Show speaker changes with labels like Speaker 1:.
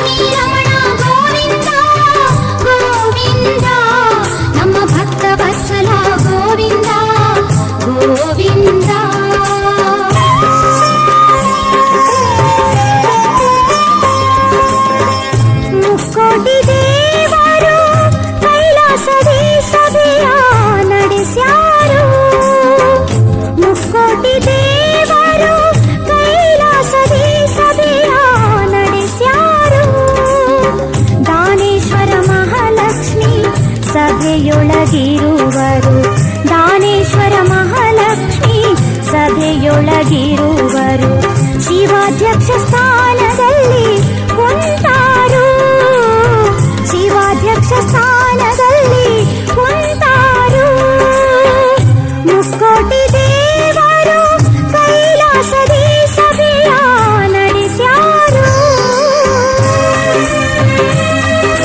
Speaker 1: Thank you. ಸಭೆಯೊಳಗಿರುವರು. Daneshwara Mahalakshmi ಸಭೆಯೊಳಗಿರುವರು. ಶಿವಾಧ್ಯಕ್ಷ ಸ್ಥಾನದಲ್ಲಿ ಕುಂತಾರು ಶಿವಾಧ್ಯಕ್ಷ ಸ್ಥಾನದಲ್ಲಿ ಕುಂತಾರು ಮುಕ್ಕೋಟಿ